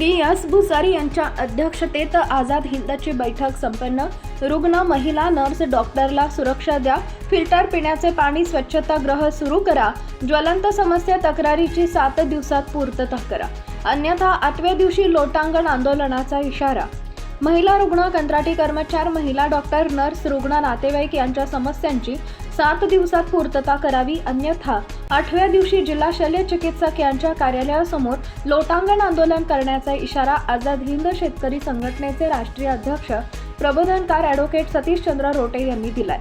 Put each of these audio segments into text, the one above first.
विलास भुसारी यांच्या अध्यक्षतेत आझाद हिंदची बैठक संपन्न. रुग्ण महिला नर्स डॉक्टरला सुरक्षा द्या. फिल्टर पिण्याचे पाणी स्वच्छतागृह सुरू करा. ज्वलंत समस्या तक्रारीची सात दिवसात पूर्तता करा. अन्यथा आठव्या दिवशी लोटांगण आंदोलनाचा इशारा. महिला रुग्ण कंत्राटी कर्मचार महिला डॉक्टर नर्स रुग्ण नातेवाईक यांच्या समस्यांची सात दिवसात पूर्तता करावी. अन्यथा आठव्या दिवशी जिल्हा शल्य चिकित्सक यांच्या कार्यालयासमोर लोटांगण आंदोलन करण्याचा इशारा आझाद हिंद शेतकरी संघटनेचे राष्ट्रीय अध्यक्ष प्रबोधनकार ॲडव्होकेट सतीशचंद्र रोटे यांनी दिलाय.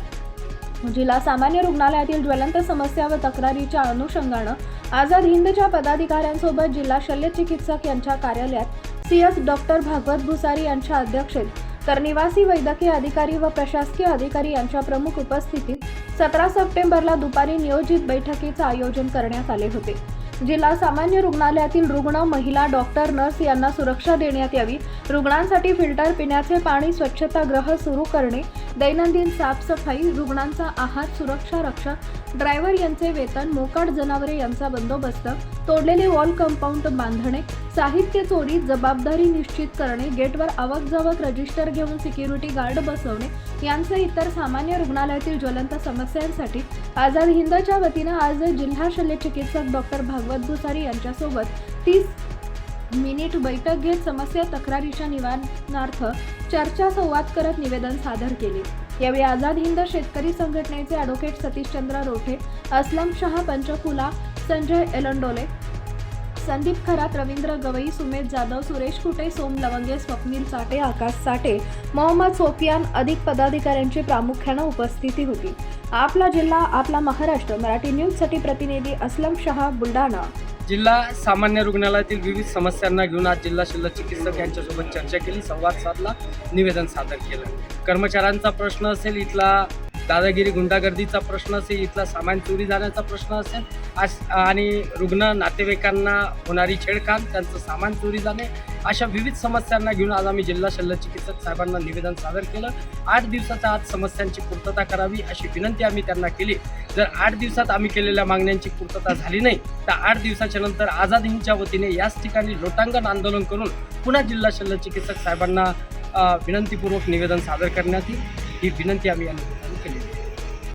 जिल्हा सामान्य रुग्णालयातील ज्वलंत समस्या व तक्रारीच्या अनुषंगानं आझाद हिंदच्या पदाधिकाऱ्यांसोबत जिल्हा शल्य चिकित्सक यांच्या कार्यालयात C S doctor Bhagwat Bhusari यांच्या अध्यक्षेत तर निवासी वैद्यकीय अधिकारी व प्रशासकीय अधिकारी यांच्या प्रमुख उपस्थितीत सतरा सप्टेंबरला दुपारी नियोजित बैठकीचं आयोजन करण्यात आले होते. जिल्हा सामान्य रुग्णालयातील रुग्ण महिला डॉक्टर नर्स यांना सुरक्षा देण्यात यावी. रुग्णांसाठी फिल्टर पिण्याचे पाणी स्वच्छतागृह सुरू करणे दैनंदिन साफसफाई रुग्णांचा आहार सुरक्षा रक्षक ड्रायव्हर यांचे वेतन मोकाट जनावरे यांचा बंदोबस्त तोडलेले वॉल कंपाऊंड बांधणे साहित्य चोरी जबाबदारी निश्चित करणे गेटवर आवक जावक रजिस्टर घेऊन सिक्युरिटी गार्ड बसवणे यांसह इतर सामान्य रुग्णालयातील ज्वलंत समस्यांसाठी आझाद हिंदच्या वतीनं आज जिल्हा शल्य चिकित्सक डॉक्टर भागवत भुसारी यांच्यासोबत तीस मिनिट बैठक घेत समस्या तक्रारीच्या निवारणार्थ चर्चा संवाद करत निवेदन सादर केले. यावेळी आझाद हिंद शेतकरी संघटनेचे ॲडव्होकेट सतीशचंद्र रोठे असलम शहा पंचकुला संजय एलंडोले संदीप खरात रवींद्र गवई सुमेध जाधव सुरेश कुटे सोम लवंगे स्वप्नील साठे आकाश साठे मोहम्मद सोफियान अधिक पदाधिकाऱ्यांची प्रामुख्यानं उपस्थिती होती. आपला जिल्हा आपला महाराष्ट्र मराठी न्यूजसाठी प्रतिनिधी असलम शहा बुलढाणा. जिल्हा सामान्य रुग्णालयातील विविध समस्यांना घेऊन आज जिल्हा शल्य चिकित्सक यांच्यासोबत चर्चा केली संवाद साधला निवेदन सादर केलं. कर्मचाऱ्यांचा प्रश्न असेल इथला दादागिरी गुंडागर्दीचा प्रश्न असेल इथला सामान चोरी जाण्याचा प्रश्न असेल आज आणि रुग्ण नातेवाईकांना होणारी छेडखान त्यांचं सामान चोरी जाणे अशा विविध समस्यांना घेऊन आज आम्ही जिल्हा शल्य चिकित्सक साहेबांना निवेदन सादर केलं. आठ दिवसाच्या आत समस्यांची पूर्तता करावी अशी विनंती आम्ही त्यांना केली. जर आठ दिवसात आम्ही केलेल्या मागण्यांची पूर्तता झाली नाही तर आठ दिवसाच्या नंतर आझाद हिंदच्या वतीने याच ठिकाणी लोटांगण आंदोलन करून पुन्हा जिल्हा शल्य चिकित्सक साहेबांना विनंतीपूर्वक निवेदन सादर करण्यात येईल. ही विनंती आम्ही या